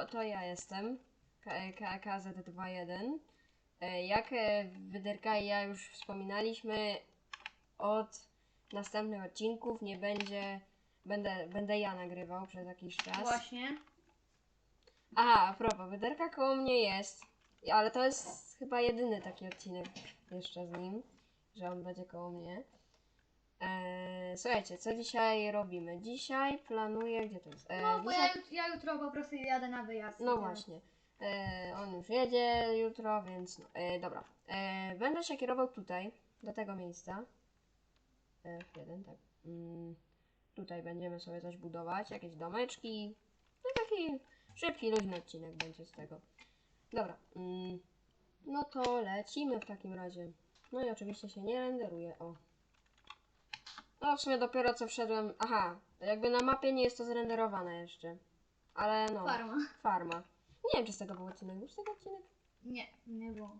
to, to ja jestem. K- K- KZ21. E, Jak e, Wyderka i ja już wspominaliśmy, od następnych odcinków nie będzie. Będę, będę ja nagrywał przez jakiś czas. Właśnie. Aha, a propos, Wyderka koło mnie jest. Ale to jest chyba jedyny taki odcinek jeszcze z nim, że on będzie koło mnie. Eee, słuchajcie, co dzisiaj robimy? Dzisiaj planuję. Gdzie to jest? Eee, No, bo dzisiaj... ja, jut- ja jutro po prostu jadę na wyjazd. No właśnie. E, on już jedzie jutro, więc no, e, dobra. E, będę się kierował tutaj, do tego miejsca. E, jeden, tak. Mm, tutaj będziemy sobie coś budować, jakieś domeczki. No taki szybki, luźny odcinek będzie z tego. Dobra. Mm, no to lecimy w takim razie. No i oczywiście się nie renderuje. O. No w sumie dopiero co wszedłem. Aha, jakby na mapie nie jest to zrenderowane jeszcze. Ale no. Farma. Farma. Nie wiem, czy z tego był odcinek. Był z tego odcinek? Nie, nie było.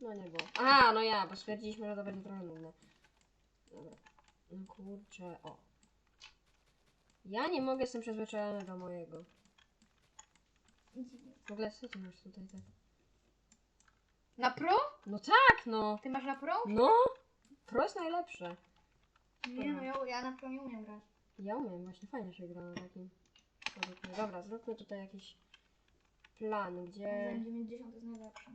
No nie było. Aha, no ja, bo stwierdziliśmy, że to będzie trochę nudne. Dobra. No kurczę, o. Ja nie mogę, jestem przyzwyczajony do mojego. W ogóle co ty masz tutaj tak? Na pro? No tak, no. Ty masz na pro? No. Pro jest najlepsze. Nie no, ja, ja na przykład nie umiem grać. Ja umiem, właśnie fajnie się gra na takim. Dobra, zróbmy tutaj jakiś plan, gdzie... 90 jest najlepszy.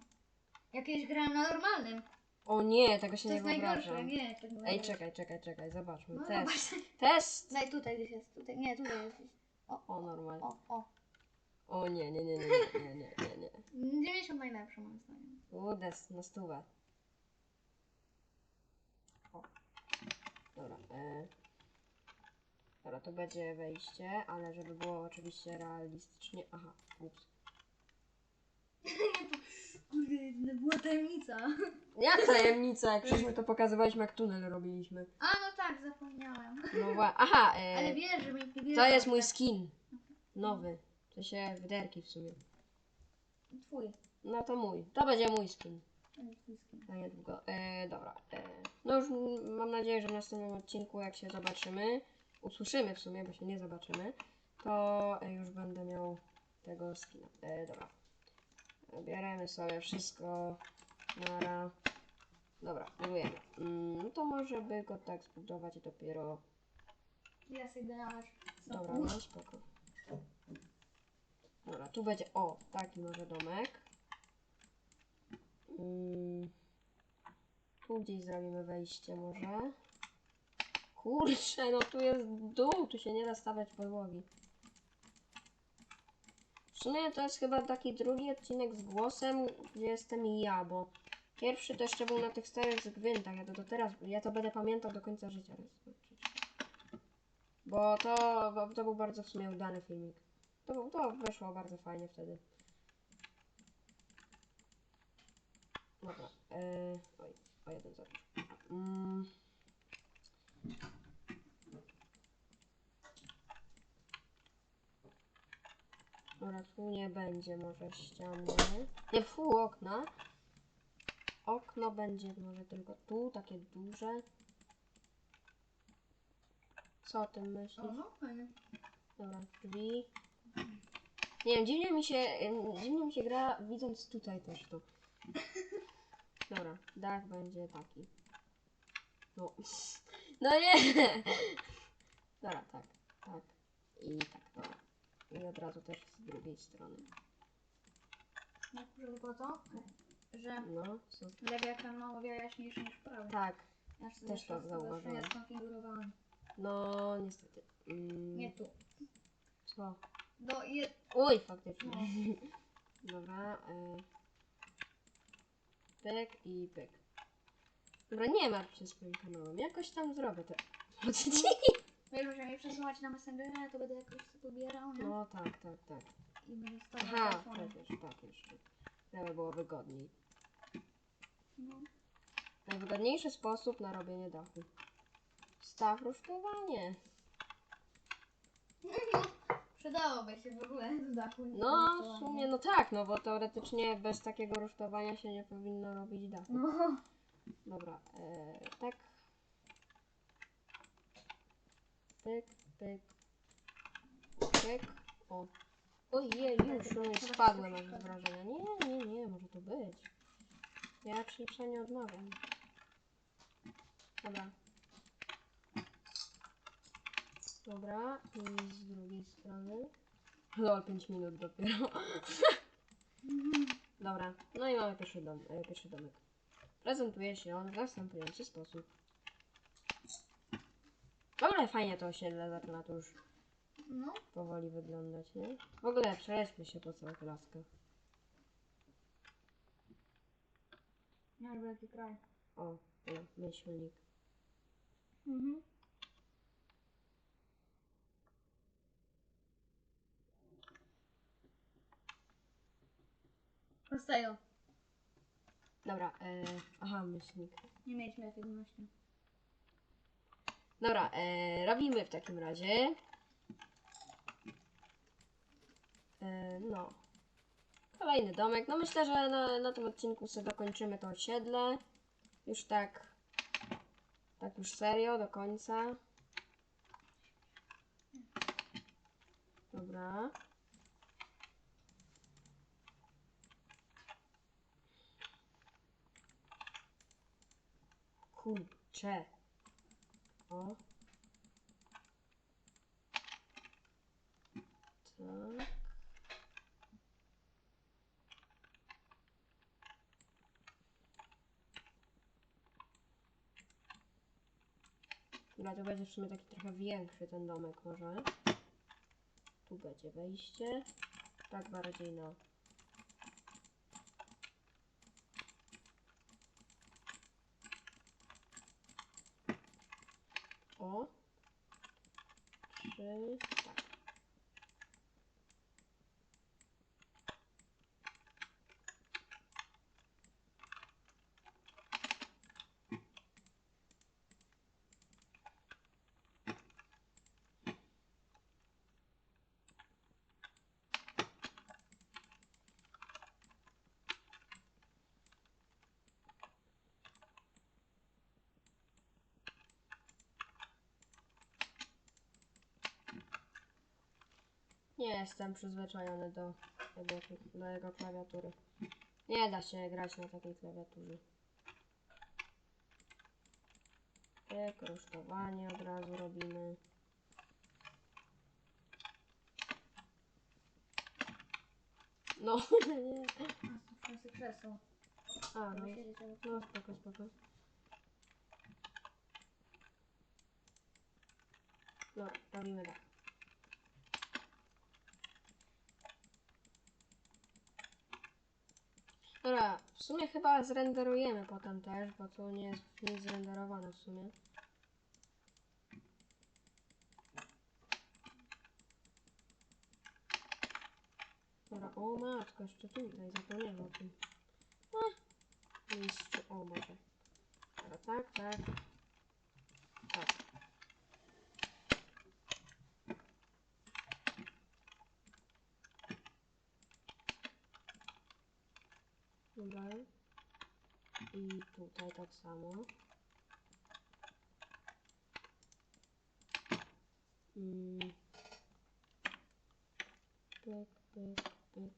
Jakieś gra na normalnym. O nie, tego się To nie jest najgorsze, nie, Ej, czekaj, czekaj, czekaj, zobaczmy. No Test, test! Daj tutaj gdzieś jest, tutaj, nie, tutaj jest. gdzieś. O, normalnie. O, o. O nie, nie, nie, nie, nie, nie, nie, nie. 90 najlepszy moim zdaniem. Udes, na stówę. Dobra, e... Dobra, to będzie wejście, ale żeby było oczywiście realistycznie... Aha, ups. Kurde, to była tajemnica. Jak tajemnica, jak przecież my to pokazywaliśmy, jak tunel robiliśmy. A, no tak, zapomniałem. No wła... Aha, Ale e... wiesz, że mi nie to jest mój skin. Nowy. To się wyderki w sumie. Twój. No to mój. To będzie mój skin. Skin. Na niedługo. E, dobra. E, no już mam nadzieję, że w następnym odcinku, jak się zobaczymy, usłyszymy w sumie, bo się nie zobaczymy, to e, już będę miał tego skina. E, dobra. Bierzemy sobie wszystko. Nara. Dobra, budujemy. Mm, no to może by go tak zbudować i dopiero. Ja sobie dałaś. Dobra, no spoko. Dobra, tu będzie. O, taki może domek. Tu gdzieś zrobimy wejście może. Kurczę, no tu jest dół, tu się nie da stawiać podłogi. W sumie to jest chyba taki drugi odcinek z głosem, gdzie jestem ja, bo pierwszy to jeszcze był na tych starych zgwintach. Ja to do teraz, ja to będę pamiętał do końca życia. Bo to, bo to był bardzo w sumie udany filmik. To, to wyszło bardzo fajnie wtedy. Dobra. Yy, oj, o jeden zapisz. Mm. Dobra, tu nie będzie może ściany. Nie, fu, okna. Okno będzie może tylko tu, takie duże. Co o tym myślisz? Dobra, drzwi. Nie wiem, dziwnie mi się, dziwnie mi się gra widząc tutaj też to. Dobra, dach będzie taki. No. No nie! Dobra, tak, tak. I tak, dobra. I od razu też z drugiej strony. Jak żeby było to? Że No, co? lewy ekran ma o wiele jaśniejszy niż prawy. Tak, Ja sobie Też to zawsze zauważyłem. Ja skonfigurowałem. no niestety. Mm, Nie tu. Co? Do je... Oj, faktycznie. No. Dobra. Y... Pyk i pyk. Dobra, nie martw się swoim kanałem. Jakoś tam zrobię to. Wiesz, że mnie przesyłać na Messengera, to będę jakoś to pobierał, nie? No tak, tak, tak. I będę stał Aha, telefonem. przecież tak jeszcze. Żeby było wygodniej. No. Najwygodniejszy sposób na robienie dachu. Staw rusztowanie. Przydałoby się w ogóle z dachu. No, w sumie no tak, no bo teoretycznie bez takiego rusztowania się nie powinno robić dachu. No. Dobra, e, tak. Pyk, pyk, pyk. O. Ojej, już no, spadłem mam wrażenia. Nie, nie, nie, może to być. Ja nie odmawiam. Dobra. Dobra, i z drugiej strony. Lol, 5 minut dopiero. Dobra, no i mamy pierwszy, dom, e, pierwszy domek. Prezentuje się on w następujący sposób. W ogóle fajnie to osiedle zaczyna tu już No, powoli wyglądać, nie? W ogóle przejdźmy się po całych laskach. lubię taki kraj. O, no, myślnik. Mhm. Prostają. Dobra, e, aha, myślnik. Nie mieliśmy myśli. Dobra, e, robimy w takim razie. E, no. Kolejny domek. No myślę, że na, na tym odcinku sobie dokończymy to osiedle. Już tak. Tak już serio, do końca. Dobra. Kurcze. O. Tak. Dobra, to będzie w sumie taki trochę większy ten domek może. Tu będzie wejście. Tak bardziej no. O. Trzy. Nie jestem przyzwyczajony do, tego, do jego klawiatury. Nie da się grać na takiej klawiaturze. Rusztowanie od razu robimy. No, nie. A, są krzesło. A, no, no spoko, spoko. Dobra, robimy tak. Dobra, w sumie chyba zrenderujemy potem też, bo tu nie jest nic zrenderowane w sumie. Dobra, o matko, jeszcze tutaj, zapomniałem o tym. A, mistrzu, o może. Dobra, tak, tak. Tak. Dobra. I tutaj tak samo. Mm. Pyk, pyk, pyk.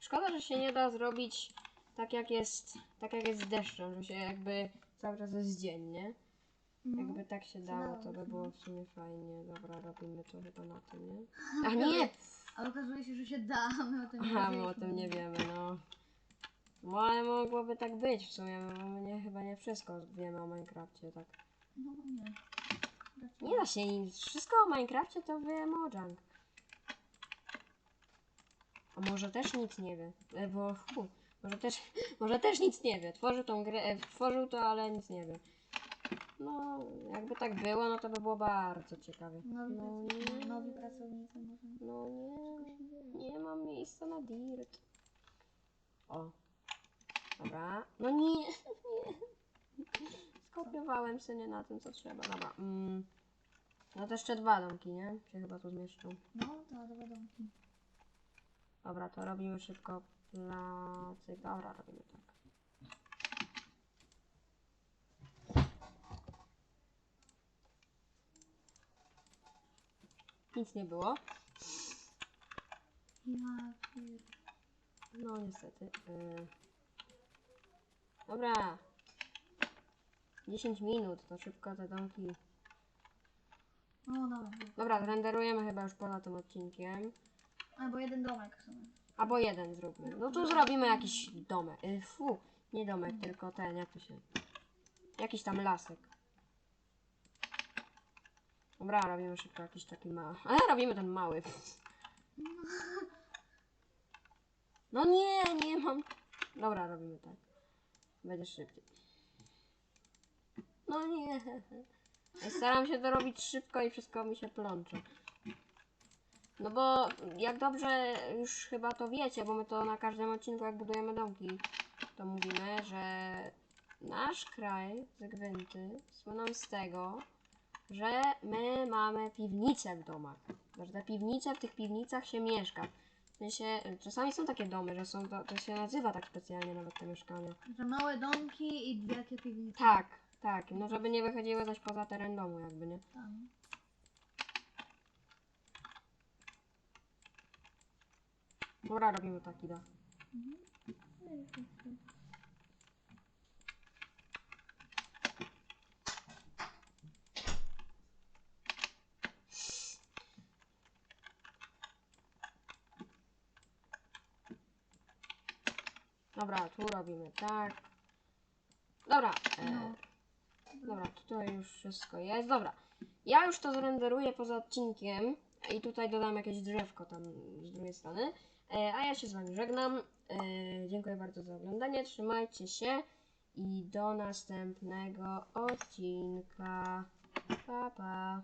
Szkoda, że się nie da zrobić tak jak jest, tak jak jest z deszczem, że się jakby cały czas jest dzień, nie? No. Jakby tak się dało, to by było no. w sumie fajnie. Dobra, robimy to chyba na tym, nie? A nie! Ale okazuje się, że się da, my o tym nie Aha, my o tym nie wiemy, no. No ale mogłoby tak być w sumie, bo my nie, chyba nie wszystko wiemy o Minecrafcie, tak. No nie. Raczej Nie da się nic, wszystko o Minecrafcie to wie Mojang. A może też nic nie wie, e, bo fu, może też, może też nic nie wie. Tworzył tą grę, e, tworzył to, ale nic nie wie. No, jakby tak było, no to by było bardzo ciekawie. Nowi, No nie, nowi pracownicy może. no nie, nie mam miejsca na dirt. O, dobra. No nie, nie. Skopiowałem się nie na tym, co trzeba. Dobra. Mm. No to jeszcze dwa domki, nie? Się chyba tu zmieszczą. No, to do wiadomki. Dobra, to robimy szybko placy. Dobra, robimy tak. Nic nie było. Pier... No niestety. Yy. Dobra. 10 minut, to szybko te domki. O, dobra. Dobra, zrenderujemy chyba już poza tym odcinkiem. Albo jeden domek w sumie. Albo jeden zróbmy. No tu zrobimy jakiś domek. Y, fu, nie domek, tylko ten, jak to się. Jakiś tam lasek. Dobra, robimy szybko jakiś taki mały. Ale robimy ten mały. No nie, nie mam. Dobra, robimy tak. Będzie szybciej. No nie. Ja Staram się to robić szybko i wszystko mi się plącze. No bo jak dobrze już chyba to wiecie, bo my to na każdym odcinku jak budujemy domki, to mówimy, że nasz kraj, Zagwynty, słyną z tego, że my mamy piwnice w domach. Że te piwnice, w tych piwnicach się mieszka. W sensie, czasami są takie domy, że są, to, to się nazywa tak specjalnie nawet te mieszkania. Że małe domki i wielkie piwnice. Tak, tak, no żeby nie wychodziły coś poza teren domu jakby, nie? Tam. Dobra, robimy taki dach. Dobra, tu robimy tak. Dobra, e, No. dobra, tutaj już wszystko jest. Dobra, ja już to zrenderuję poza odcinkiem i tutaj dodam jakieś drzewko tam z drugiej strony. E, a ja się z Wami żegnam. E, dziękuję bardzo za oglądanie. Trzymajcie się i do następnego odcinka. Pa, pa.